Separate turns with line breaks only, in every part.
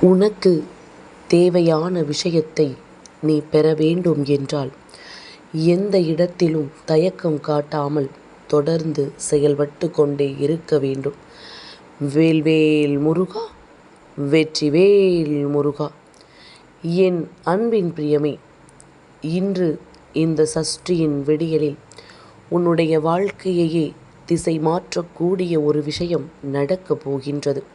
உனக்கு தேவையான விஷயத்தை நீ பெற வேண்டும் என்றால் எந்த இடத்திலும் தயக்கம் காட்டாமல் தொடர்ந்து செயல்பட்டு கொண்டே இருக்க வேண்டும். வேல்வேல் முருகா வெற்றிவேல் முருகா என் அன்பின் பிரியமே இன்று இந்த சஷ்டியின் விடியலில் உன்னுடைய வாழ்க்கையையே திசை மாற்றக்கூடிய ஒரு விஷயம் நடக்கப் போகின்றது.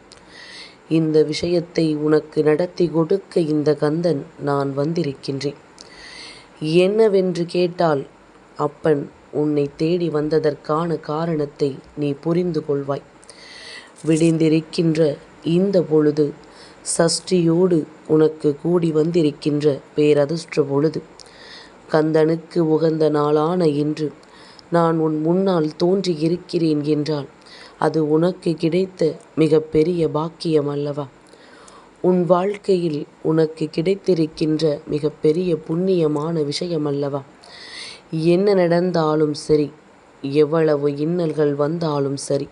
இந்த விஷயத்தை உனக்கு நடத்தி கொடுக்க இந்த கந்தன் நான் வந்திருக்கின்றேன். என்னவென்று கேட்டால் அப்பன் உன்னை தேடி வந்ததற்கான காரணத்தை நீ புரிந்து கொள்வாய். விடிந்திருக்கின்ற இந்த பொழுது சஷ்டியோடு உனக்கு கூடி வந்திருக்கின்ற பேரதிர்ஷ்ட பொழுது. கந்தனுக்கு உகந்த நாளான இன்று நான் உன் முன்னால் தோன்றியிருக்கிறேன் என்றால் அது உனக்கு கிடைத்த மிகப்பெரிய பாக்கியம் அல்லவா? உன் வாழ்க்கையில் உனக்கு கிடைத்திருக்கின்ற மிகப்பெரிய புண்ணியமான விஷயம் அல்லவா? என்ன நடந்தாலும் சரி எவ்வளவு இன்னல்கள் வந்தாலும் சரி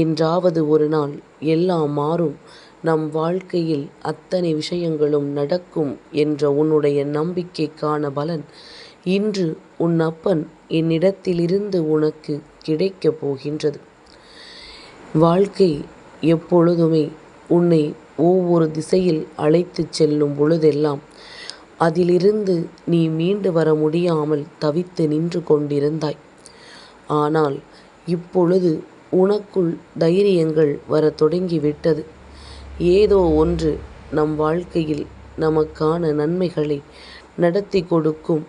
என்றாவது ஒரு நாள் எல்லாம் மாறும் நம் வாழ்க்கையில் அத்தனை விஷயங்களும் நடக்கும் என்ற உன்னுடைய நம்பிக்கைக்கான பலன் இன்று உன் அப்பன் என்னிடத்திலிருந்து உனக்கு கிடைக்கப் போகின்றது. வாழ்க்கை எப்பொழுதுமே உன்னை ஒவ்வொரு திசையில் அழைத்துச் செல்லும் பொழுதெல்லாம் அதிலிருந்து நீ மீண்டு வர முடியாமல் தவித்து நின்று கொண்டிருந்தாய். ஆனால் இப்பொழுது உனக்குள் தைரியங்கள் வரத் தொடங்கிவிட்டது. ஏதோ ஒன்று நம் வாழ்க்கையில் நமக்கான நன்மைகளை நடத்திக் கொடுக்கும்.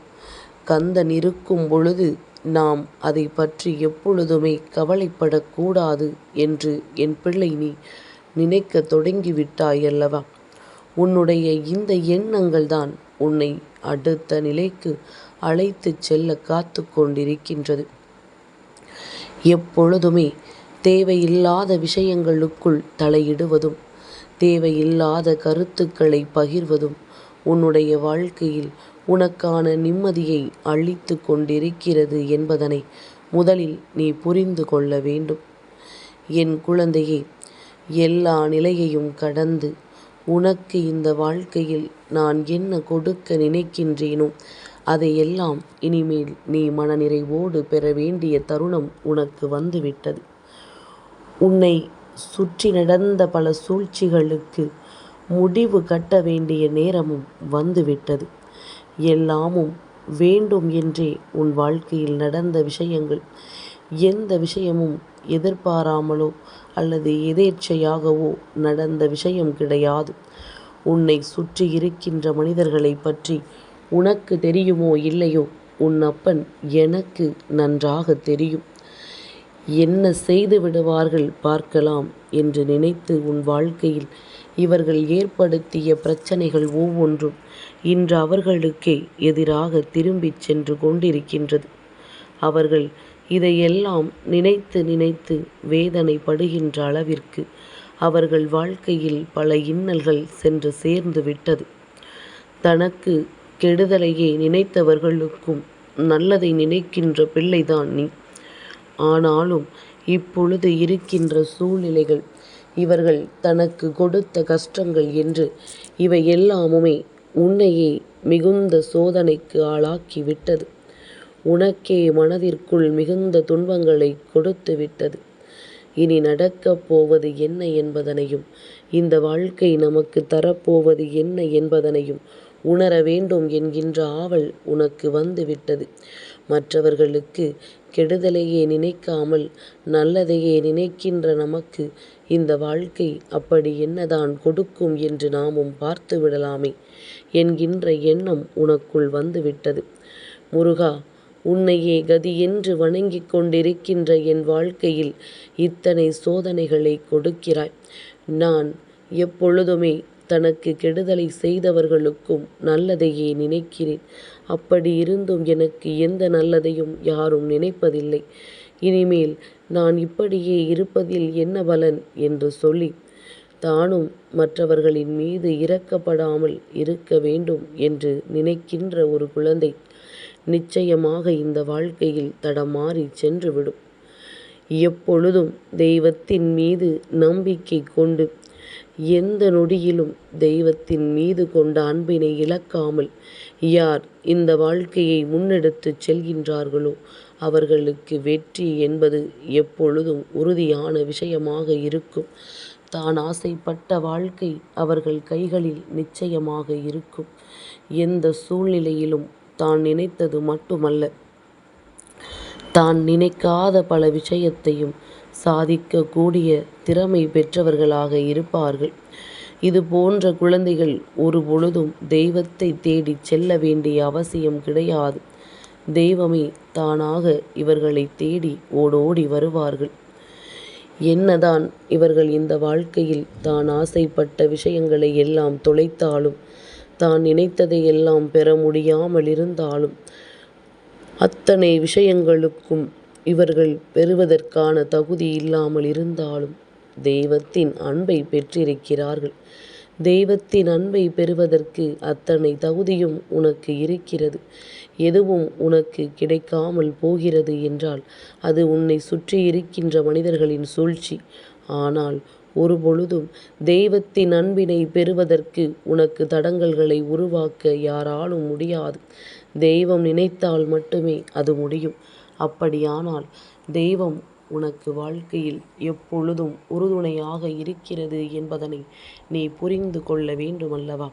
கந்தன் இருக்கும் பொழுது நாம் அதை பற்றி எப்பொழுதுமே கவலைப்படக்கூடாது என்று என் பிள்ளை நீ நினைக்கத் தொடங்கிவிட்டாய் அல்லவா? உன்னுடைய இந்த எண்ணங்கள்தான் உன்னை அடுத்த நிலைக்கு அழைத்து செல்ல காத்துக் கொண்டிருக்கின்றது. எப்பொழுதுமே தேவையில்லாத விஷயங்களுக்குள் தலையிடுவதும் தேவையில்லாத கருத்துக்களை பகிர்வதும் உன்னுடைய வாழ்க்கையில் உனக்கான நிம்மதியை அழித்து கொண்டிருக்கிறது என்பதனை முதலில் நீ புரிந்து கொள்ள வேண்டும். என் குழந்தையே எல்லா நிலையையும் கடந்து உனக்கு இந்த வாழ்க்கையில் நான் என்ன கொடுக்க நினைக்கின்றேனோ அதையெல்லாம் இனிமேல் நீ மனநிறைவோடு பெற வேண்டிய தருணம் உனக்கு வந்துவிட்டது. உன்னை சுற்றி நடந்த பல சூழ்ச்சிகளுக்கு முடிவு கட்ட வேண்டிய நேரமும் வந்துவிட்டது. எல்லாமும் வேண்டும் என்றே உன் வாழ்க்கையில் நடந்த விஷயங்கள் எந்த விஷயமும் எதிர்பாராமலோ அல்லது எதேச்சையாகவோ நடந்த விஷயம் கிடையாது. உன்னை சுற்றி இருக்கின்ற மனிதர்களைப் பற்றி உனக்கு தெரியுமோ இல்லையோ உன் அப்பன் எனக்கு நன்றாக தெரியும். என்ன செய்து விடுவார்கள் பார்க்கலாம் என்று நினைத்து உன் வாழ்க்கையில் இவர்கள் ஏற்படுத்திய பிரச்சனைகள் ஒவ்வொன்றும் இன்று அவர்களுக்கே எதிராக திரும்பிச் சென்று கொண்டிருக்கின்றது. அவர்கள் இதையெல்லாம் நினைத்து நினைத்து வேதனைப்படுகின்ற அளவிற்கு அவர்கள் வாழ்க்கையில் பல இன்னல்கள் சென்று சேர்ந்து விட்டது. தனக்கு கெடுதலையே நினைத்தவர்களுக்கும் நல்லதை நினைக்கின்ற பிள்ளைதான் நீ. ஆனாலும் இப்பொழுது இருக்கின்ற சூழ்நிலைகள் இவர்கள் தனக்கு கொடுத்த கஷ்டங்கள் என்று இவை எல்லாமுமே உன்னையே மிகுந்த சோதனைக்கு ஆளாக்கி விட்டது. உனக்கே மனதிற்குள் மிகுந்த துன்பங்களை கொடுத்து விட்டது. இனி நடக்கப் போவது என்ன என்பதனையும் இந்த வாழ்க்கை நமக்கு தரப்போவது என்ன என்பதனையும் உணர வேண்டும் என்கின்ற ஆவல் உனக்கு வந்து விட்டது. மற்றவர்களுக்கு கெடுதலையே நினைக்காமல் நல்லதையே நினைக்கின்ற நமக்கு இந்த வாழ்க்கை அப்படி என்னதான் கொடுக்கும் என்று நாமும் பார்த்து விடலாமே என்கின்ற எண்ணம் உனக்குள் வந்துவிட்டது. முருகா உன்னையே கதி என்று வணங்கிக் கொண்டிருக்கின்ற என் வாழ்க்கையில் இத்தனை சோதனைகளை கொடுக்கிறாய். நான் எப்பொழுதுமே தனக்கு கெடுதலை செய்தவர்களுக்கும் நல்லதையே நினைக்கிறேன். அப்படி இருந்தும் எனக்கு எந்த நல்லதையும் யாரும் நினைப்பதில்லை. இனிமேல் நான் இப்படியே இருப்பதில் என்ன பலன் என்று சொல்லி தானும் மற்றவர்களின் மீது இரக்கப்படாமல் இருக்க வேண்டும் என்று நினைக்கின்ற ஒரு குழந்தை நிச்சயமாக இந்த வாழ்க்கையில் தடமாறிச் சென்றுவிடும். எப்பொழுதும் தெய்வத்தின் மீது நம்பிக்கை கொண்டு எந்த நொடியிலும் தெய்வத்தின் மீது கொண்ட அன்பினை இழக்காமல் யார் இந்த வாழ்க்கையை முன்னெடுத்துச் செல்கின்றார்களோ அவர்களுக்கு வெற்றி என்பது எப்பொழுதும் உறுதியான விஷயமாக இருக்கும். தான் ஆசைப்பட்ட வாழ்க்கை அவர்கள் கைகளில் நிச்சயமாக இருக்கும். எந்த சூழ்நிலையிலும் தான் நினைத்தது மட்டுமல்ல தான் நினைக்காத பல விஷயத்தையும் சாதிக்கக்கூடிய திறமை பெற்றவர்களாக இருப்பார்கள். இது போன்ற குழந்தைகள் ஒரு பொழுதும் தெய்வத்தை தேடிச் செல்ல வேண்டிய அவசியம் கிடையாது. தெய்வமே தானாக இவர்களை தேடி ஓடோடி வருவார்கள். என்னதான் இவர்கள் இந்த வாழ்க்கையில் தான் ஆசைப்பட்ட விஷயங்களை எல்லாம் தொலைத்தாலும் தான் நினைத்ததை எல்லாம் பெற முடியாமல் இருந்தாலும் அத்தனை விஷயங்களுக்கும் இவர்கள் பெறுவதற்கான தகுதி இல்லாமல் இருந்தாலும் தெய்வத்தின் அன்பை பெற்றிருக்கிறார்கள். தெய்வத்தின் அன்பை பெறுவதற்கு அத்தனை தகுதியும் உனக்கு இருக்கிறது. எதுவும் உனக்கு கிடைக்காமல் போகிறது என்றால் அது உன்னை சுற்றி இருக்கின்ற மனிதர்களின் சூழ்ச்சி. ஆனால் ஒருபொழுதும் தெய்வத்தின் அன்பினை பெறுவதற்கு உனக்கு தடங்கல்களை உருவாக்க யாராலும் முடியாது. தெய்வம் நினைத்தால் மட்டுமே அது முடியும். அப்படியானால் தெய்வம் உனக்கு வாழ்க்கையில் எப்பொழுதும் உறுதுணையாக இருக்கிறது என்பதனை நீ புரிந்து கொள்ள வேண்டுமல்லவா?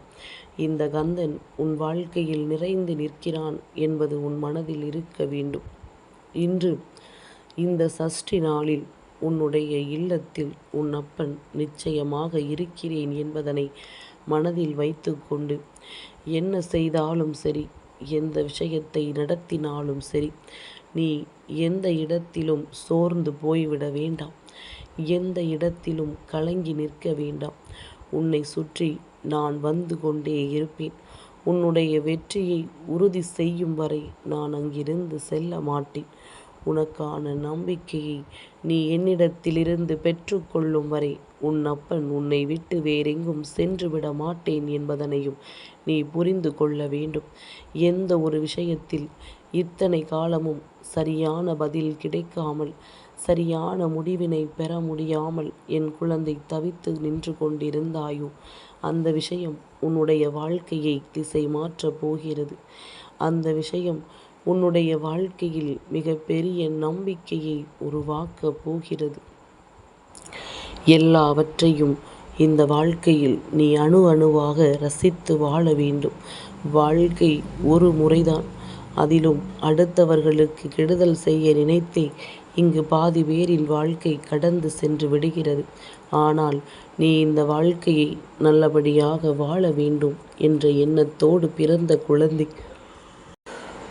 இந்த கந்தன் உன் வாழ்க்கையில் நிறைந்து நிற்கிறான் என்பது உன் மனதில் இருக்க வேண்டும். இன்று இந்த சஷ்டி நாளில் உன்னுடைய இல்லத்தில் உன் அப்பன் நிச்சயமாக இருக்கிறேன் என்பதனை மனதில் வைத்துக்கொண்டு என்ன செய்தாலும் சரி எந்த விஷயத்தை நடத்தினாலும் சரி நீ எந்த இடத்திலும் சோர்ந்து போய்விட வேண்டாம். எந்த இடத்திலும் கலங்கி நிற்க வேண்டாம். உன்னை சுற்றி நான் வந்து கொண்டே இருப்பேன். உன்னுடைய வெற்றியை உறுதி செய்யும் வரை நான் அங்கிருந்து செல்ல மாட்டேன். உனக்கான நம்பிக்கையை நீ என்னிடத்திலிருந்து பெற்றுக்கொள்ளும் வரை உன் அப்பன் உன்னை விட்டு வேறெங்கும் சென்று விட மாட்டேன் என்பதனையும் நீ புரிந்து கொள்ள வேண்டும். எந்த ஒரு விஷயத்தில் இத்தனை காலமும் சரியான பதில் கிடைக்காமல் சரியான முடிவினை பெற முடியாமல் என் குழந்தை தவித்து நின்று கொண்டிருந்தாயோ அந்த விஷயம் உன்னுடைய வாழ்க்கையை திசை மாற்றப் போகிறது. அந்த விஷயம் உன்னுடைய வாழ்க்கையில் மிகப்பெரிய நம்பிக்கையை உருவாக்கப் போகிறது. எல்லாவற்றையும் இந்த வாழ்க்கையில் நீ அணு அணுவாக ரசித்து வாழ வேண்டும். வாழ்க்கை ஒரு முறைதான். அதிலும் அடுத்தவர்களுக்கு கெடுதல் செய்ய நினைத்தே இங்கு பாதி பேரின் வாழ்க்கை கடந்து சென்று விடுகிறது. ஆனால் நீ இந்த வாழ்க்கையை நல்லபடியாக வாழ வேண்டும் என்ற எண்ணத்தோடு பிறந்த குழந்தை.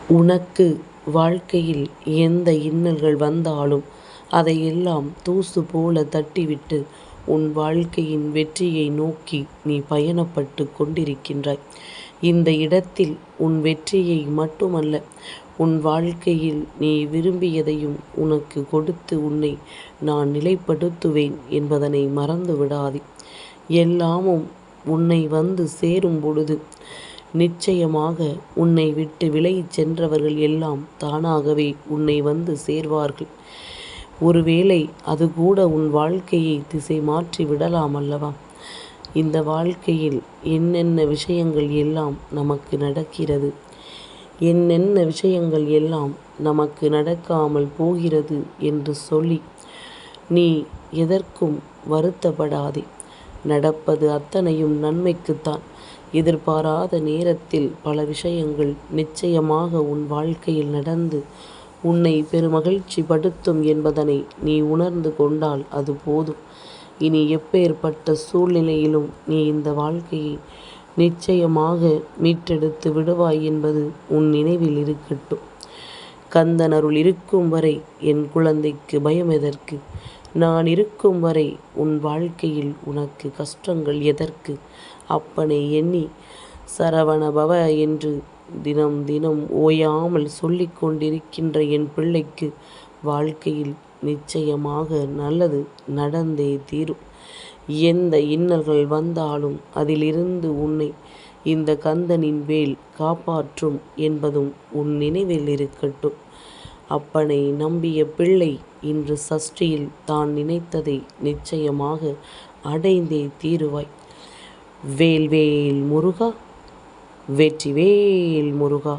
உனக்கு வாழ்க்கையில் எந்த இன்னல்கள் வந்தாலும் அதையெல்லாம் தூசு போல தட்டிவிட்டு உன் வாழ்க்கையின் வெற்றியை நோக்கி நீ பயணப்பட்டுக் கொண்டிருக்கின்றாய். இந்த இடத்தில் உன் வெற்றியை மட்டுமல்ல உன் வாழ்க்கையில் நீ விரும்பியதையும் உனக்கு கொடுத்து உன்னை நான் நிலைப்படுத்துவேன் என்பதனை மறந்து விடாதே. எல்லாமும் உன்னை வந்து சேரும் பொழுது நிச்சயமாக உன்னை விட்டு விலகிச் சென்றவர்கள் எல்லாம் தானாகவே உன்னை வந்து சேர்வார்கள். ஒருவேளை அது கூட உன் வாழ்க்கையை திசை மாற்றி விடலாம் அல்லவா? இந்த வாழ்க்கையில் என்னென்ன விஷயங்கள் எல்லாம் நமக்கு நடக்கிறது. என்னென்ன விஷயங்கள் எல்லாம் நமக்கு நடக்காமல் போகிறது என்று சொல்லி நீ எதற்கும் வருத்தப்படாதே. நடப்பது அத்தனையும் நன்மைக்குத்தான். எதிர்பாராத நேரத்தில் பல விஷயங்கள் நிச்சயமாக உன் வாழ்க்கையில் நடந்து உன்னை பெருமகிழ்ச்சி படுத்தும் என்பதனை நீ உணர்ந்து கொண்டால் அது போதும். இனி எப்பேற்பட்ட சூழ்நிலையிலும் நீ இந்த வாழ்க்கையை நிச்சயமாக மீட்டெடுத்து விடுவாய் என்பது உன் நினைவில் இருக்கட்டும். கந்தன் அருள் இருக்கும் வரை என் குழந்தைக்கு பயம் எதற்கு? நான் இருக்கும் வரை உன் வாழ்க்கையில் உனக்கு கஷ்டங்கள் எதற்கு? அப்பனை எண்ணி சரவணபவ என்று தினம் தினம் ஓயாமல் சொல்லிக் கொண்டிருக்கின்ற என் பிள்ளைக்கு வாழ்க்கையில் நிச்சயமாக நல்லது நடந்தே தீரும். எந்த இன்னல்கள் வந்தாலும் அதிலிருந்து உன்னை இந்த கந்தனின் வேல் காப்பாற்றும் என்பதும் உன் நினைவில் இருக்கட்டும். அப்பனை நம்பிய பிள்ளை இன்று சஷ்டியில் தான் நினைத்ததை நிச்சயமாக அடைந்தே தீருவாய் வேல்வேல் முருகா வெற்றிவேல் முருகா